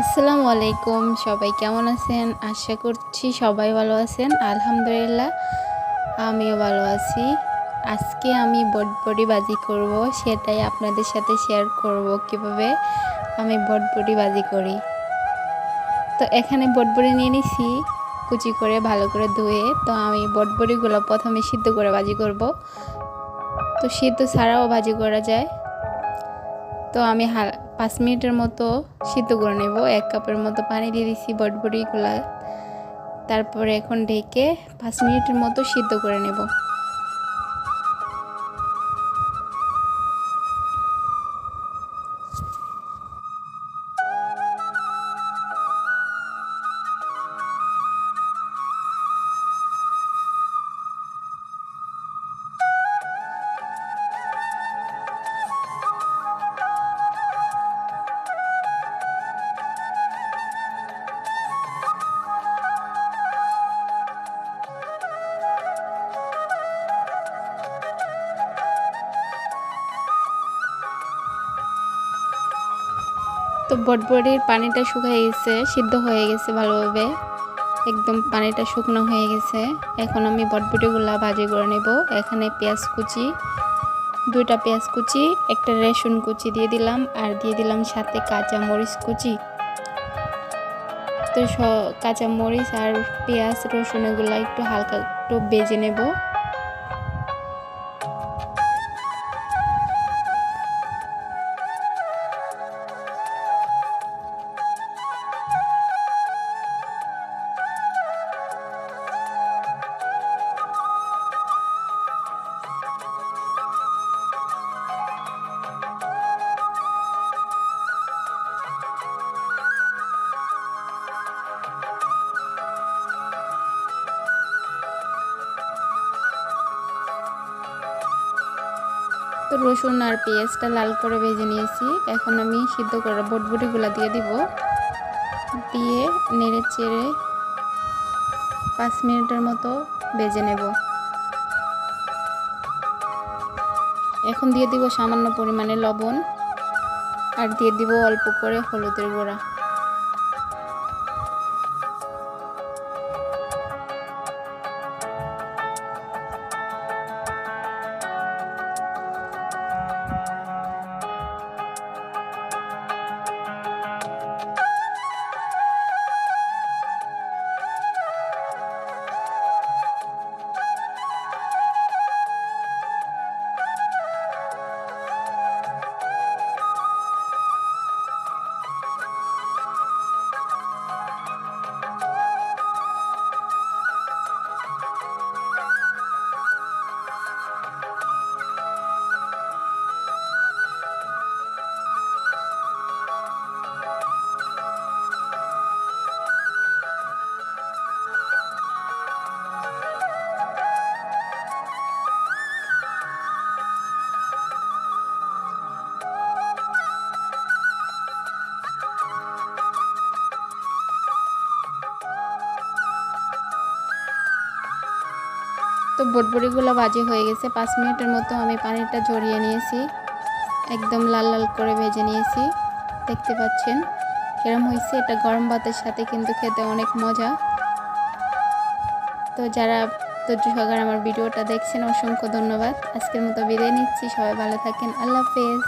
আসসালামু আলাইকুম, সবাই কেমন আছেন? আশা করছি সবাই ভালো আছেন। আলহামদুলিল্লাহ, আমিও ভালো আছি। আজকে আমি বটবটি বাজি করব, সেটাই আপনাদের সাথে শেয়ার করব কীভাবে আমি বটবটি বাজি করি। তো এখানে বটবটি নিয়ে নিছি, কুচি করে ভালো করে ধুয়ে। তো আমি বটবটিগুলো প্রথমে সিদ্ধ করে বাজি করব। তো সিদ্ধ ছাড়াও ভাজি করা যায়। তো আমি পাঁচ মিনিটের মতো সিদ্ধ করে নেব। এক কাপের মতো পানি দিয়ে দিছি বটবটিগুলা। তারপরে এখন ঢেকে পাঁচ মিনিটের মতো সিদ্ধ করে নেব। তো বটবটির পানিটা শুকিয়ে গেছে, সিদ্ধ হয়ে গেছে ভালোভাবে। একদম পানিটা শুকনো হয়ে গেছে। এখন আমি বটবটিগুলো ভাজি করে নেব। এখানে পেঁয়াজ কুচি, দুইটা পেঁয়াজ কুচি, একটা রেশন কুচি দিয়ে দিলাম আর দিয়ে দিলাম সাথে কাঁচা মরিচ কুচি। তো কাঁচা মরিচ আর পেঁয়াজ রসুন এগুলো একটু হালকা একটু বেজে নেব। তো রসুন আর পেঁয়াজটা লাল করে ভেজে নিয়েছি। এখন আমি সিদ্ধ করা বটবটিগুলো দিয়ে দিব। দিয়ে নেড়ে চেড়ে পাঁচ মিনিটের মতো ভেজে নেব। এখন দিয়ে দিব সামান্য পরিমাণে লবণ আর দিয়ে দিব অল্প করে হলুদের গুঁড়া। তো বটবড়িগুলো বাজে হয়ে গেছে। পাঁচ মিনিটের মতো আমি পানিটা ঝরিয়ে নিয়েছি। একদম লাল লাল করে ভেজে নিয়েছি। দেখতে পাচ্ছেন এরম হয়েছে। এটা গরম ভাতের সাথে কিন্তু খেতে অনেক মজা। তো যারা ধৈর্য সহকারে আমার ভিডিওটা দেখছেন, অসংখ্য ধন্যবাদ। আজকের মতো বিদায় নিচ্ছি। সবাই ভালো থাকেন। আল্লাহ হাফেজ।